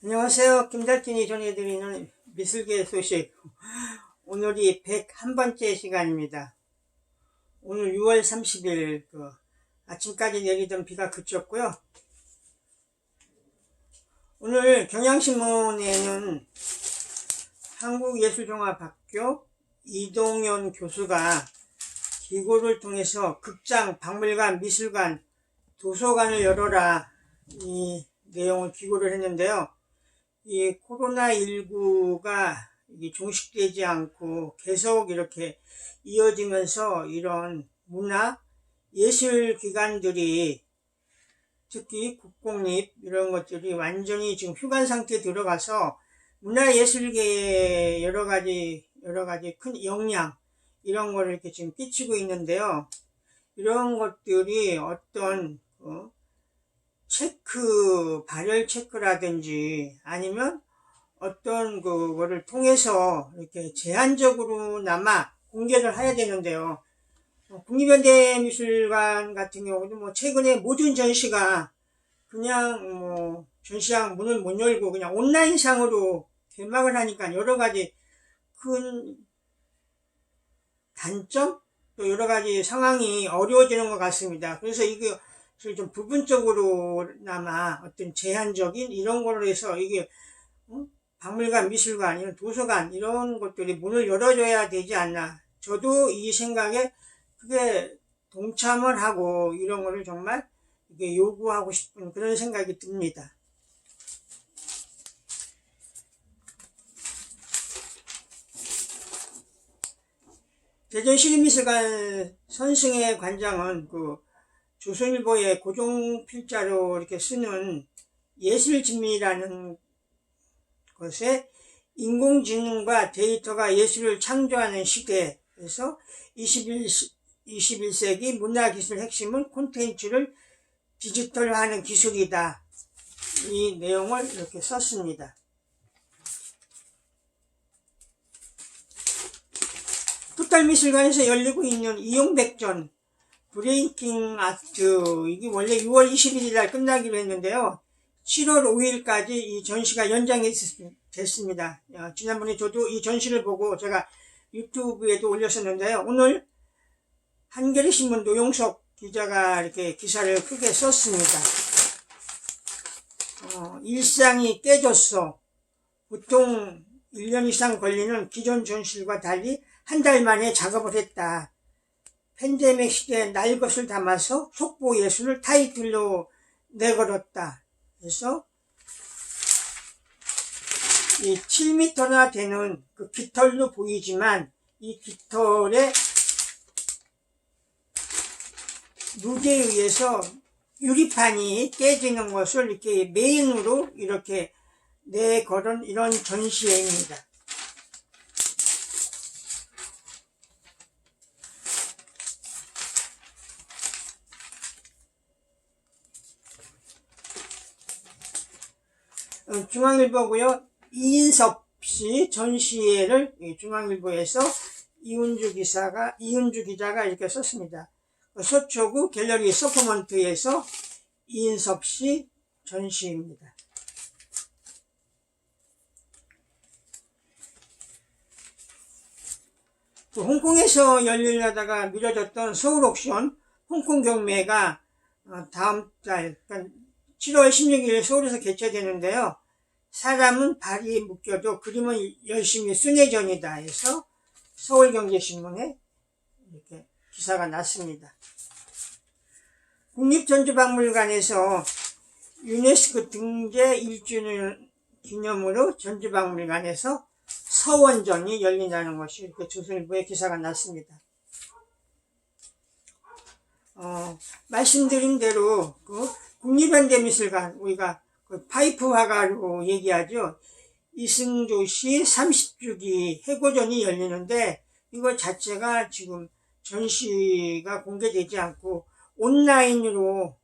안녕하세요. 김달진이 전해드리는 미술계 소식. 오늘이 101번째 시간입니다. 오늘 6월 30일, 그, 아침까지 내리던 비가 그쳤고요. 오늘 경향신문에는 한국예술종합학교 이동현 교수가 기고를 통해서 극장, 박물관, 미술관, 도서관을 열어라 이 내용을 기고를 했는데요. 이 코로나19가 종식되지 않고 계속 이렇게 이어지면서 이런 문화, 예술 기관들이 특히 국공립 이런 것들이 완전히 지금 휴관 상태에 들어가서 문화예술계에 여러 가지, 여러 가지 큰 영향, 이런 거를 이렇게 지금 끼치고 있는데요. 이런 것들이 어떤, 어, 발열 체크라든지 아니면 어떤 그거를 통해서 이렇게 제한적으로나마 공개를 해야 되는데요. 어, 국립현대미술관 같은 경우도 뭐 최근에 모든 전시가 그냥 뭐 전시장 문을 못 열고 그냥 온라인상으로 개막을 하니까 여러 가지 큰 단점 또 여러 가지 상황이 어려워지는 것 같습니다. 그래서 이게 좀 부분적으로나마 어떤 제한적인 이런 걸로 해서 이게 어? 박물관, 미술관, 이런 도서관 이런 것들이 문을 열어줘야 되지 않나. 저도 이 생각에 그게 동참을 하고 이런 거를 정말 이게 요구하고 싶은 그런 생각이 듭니다. 대전시립미술관 선승의 관장은 그 조선일보의 고종 필자로 이렇게 쓰는 예술진미라는 것에 인공지능과 데이터가 예술을 창조하는 시대에서 21, 21세기 문화기술 핵심은 콘텐츠를 디지털화하는 기술이다. 이 내용을 이렇게 썼습니다. 풋달미술관에서 열리고 있는 이용백전 브레이킹 아트 이게 원래 6월 21일 날 끝나기로 했는데요. 7월 5일까지 이 전시가 연장이 됐습니다. 지난번에 저도 이 전시를 보고 제가 유튜브에도 올렸었는데요. 오늘 한겨레 신문 노용석 기자가 이렇게 기사를 크게 썼습니다. 어, 일상이 깨졌어. 보통 1년 이상 걸리는 기존 전시과 달리 한 달 만에 작업을 했다. 팬데믹 시대에 날 것을 담아서 속보 예술을 타이틀로 내걸었다. 그래서 이 7m나 되는 그 깃털로 보이지만 이 깃털의 무게에 의해서 유리판이 깨지는 것을 이렇게 메인으로 이렇게 내걸은 이런 전시회입니다. 중앙일보고요. 이인섭 씨 전시회를 중앙일보에서 이은주 기사가 이은주 기자가 이렇게 썼습니다. 그 서초구 갤러리 서포먼트에서 이인섭 씨 전시입니다. 그 홍콩에서 열리려다가 미뤄졌던 서울 옥션 홍콩 경매가 어, 다음 달, 그러니까 7월 16일 서울에서 개최되는데요. 사람은 발이 묶여도 그림은 열심히 순회전이다 해서 서울경제신문에 이렇게 기사가 났습니다. 국립전주박물관에서 유네스코 등재 1주년 기념으로 전주박물관에서 서원전이 열린다는 것이 이렇게 조선일보에 기사가 났습니다. 어, 말씀드린 대로 그 국립현대미술관 우리가 그 파이프 화가로 얘기하죠. 이승조 씨 30주기 해고전이 열리는데 이거 자체가 지금 전시가 공개되지 않고 온라인으로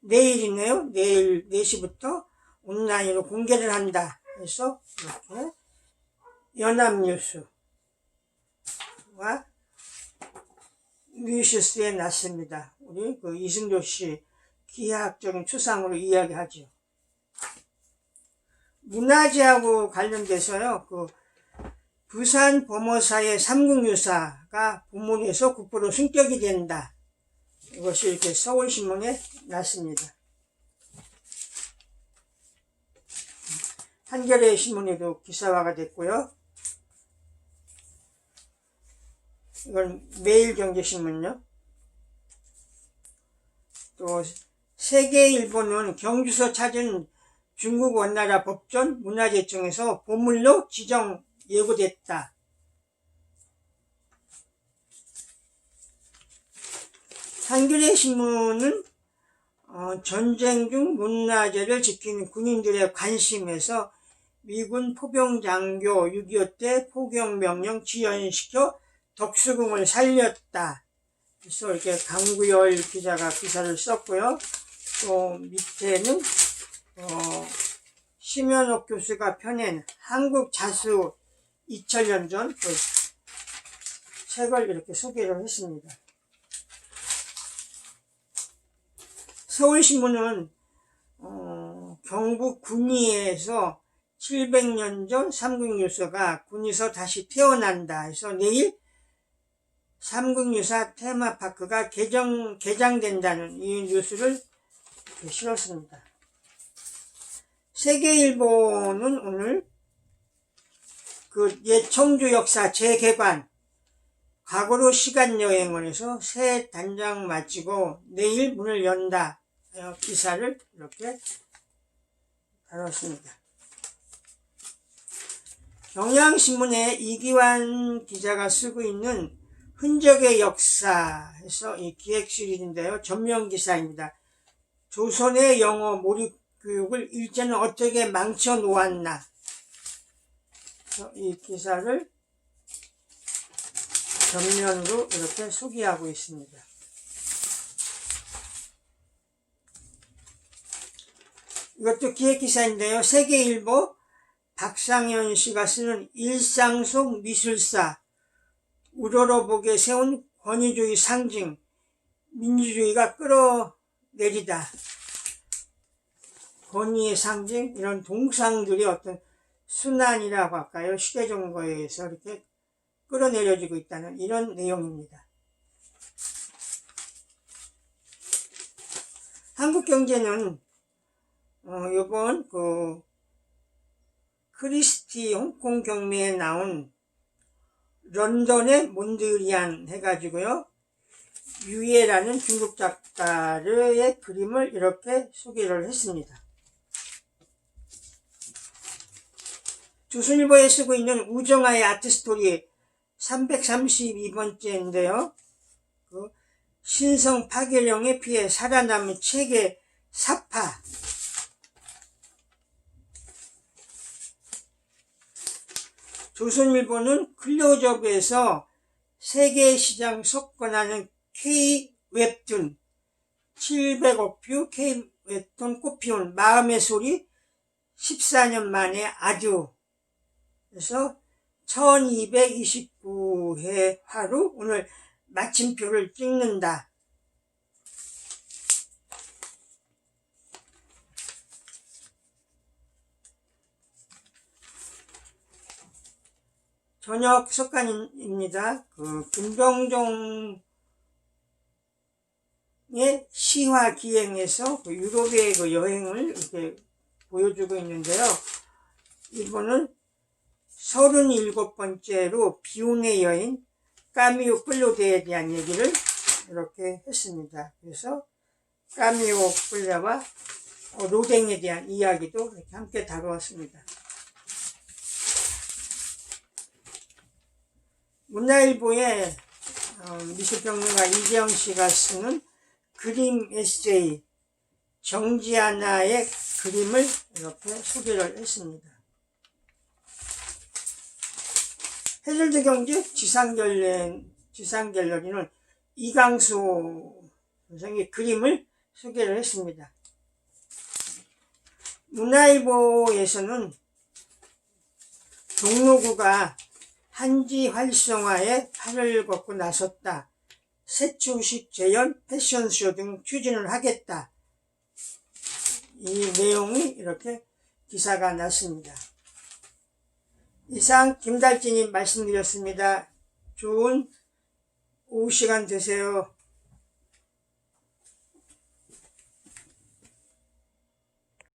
내일이네요. 내일 4시부터 온라인으로 공개를 한다. 그래서 이렇게 연합뉴스와 뉴시스에 났습니다. 우리 그 이승조 씨 기하학적인 추상으로 이야기하죠. 문화재하고 관련돼서요, 그, 부산 범어사의 삼국유사가 부문에서 국보로 승격이 된다. 이것이 이렇게 서울신문에 났습니다. 한겨레 신문에도 기사화가 됐고요. 이건 매일경제신문요. 또 세계일보는 경주서 찾은 중국 원나라 법전 문화재청에서 보물로 지정 예고됐다. 한겨레 신문은 어, 전쟁 중 문화재를 지키는 군인들의 관심에서 미군 포병장교 6.25 때 포경명령 지연시켜 덕수궁을 살렸다. 그래서 이렇게 강구열 기자가 기사를 썼고요. 또 밑에는 어, 심현옥 교수가 펴낸 한국 자수 2000년 전 그 책을 이렇게 소개를 했습니다. 서울신문은 어, 경북 군위에서 700년 전 삼국유사가 군에서 다시 태어난다 해서 내일 삼국유사 테마파크가 개정, 개장된다는 이 뉴스를 실었습니다. 세계일보는 오늘 그옛 청주 역사 재개관 과거로 시간 여행을 해서 새 단장 마치고 내일 문을 연다 어, 기사를 이렇게 다뤘습니다. 경향신문에 이기환 기자가 쓰고 있는 흔적의 역사에서 이 기획 시리즈인데요. 전면 기사입니다. 조선의 영어 몰입 교육을 일제는 어떻게 망쳐 놓았나. 이 기사를 전면으로 이렇게 소개하고 있습니다. 이것도 기획기사인데요. 세계일보 박상현 씨가 쓰는 일상 속 미술사 우러러보게 세운 권위주의 상징 민주주의가 끌어 내리다 권위의 상징 이런 동상들이 어떤 순환이라고 할까요? 시대 정거에 의해서 이렇게 끌어내려지고 있다는 이런 내용입니다. 한국경제는 어, 이번 그 크리스티 홍콩 경매에 나온 런던의 몬드리안 해가지고요. 유예라는 중국 작가의 그림을 이렇게 소개를 했습니다. 조선일보에 쓰고 있는 우정아의 아트스토리 332번째인데요. 그 신성 파괴령에 피해 살아남은 책의 사파. 조선일보는 클로즈업에서 세계 시장 석권하는 K 웹툰 700억 뷰 K 웹툰 꽃피운 마음의 소리 14년 만에 아주 그래서 1229회 하루 오늘 마침표를 찍는다. 저녁 석간입니다. 그 김병종 의 시화 기행에서 그 유럽의 그 여행을 이렇게 보여주고 있는데요. 이분은 37번째로 비운의 여인 까미오 끌로데에 대한 얘기를 이렇게 했습니다. 그래서 까미오 끌라와 로댕에 대한 이야기도 이렇게 함께 다루었습니다. 문화일보의 어, 미술평론가 이재영 씨가 쓰는 그림 에세이 정지하나의 그림을 이렇게 소개를 했습니다. 해절대 경제 지상갤러, 지상갤러리는 이강수 선생의 그림을 소개를 했습니다. 문화일보에서는 종로구가 한지 활성화에 팔을 걷고 나섰다. 새추식 재현, 패션쇼 등 추진을 하겠다. 이 내용이 이렇게 기사가 났습니다. 이상 김달진이 말씀드렸습니다. 좋은 오후 시간 되세요.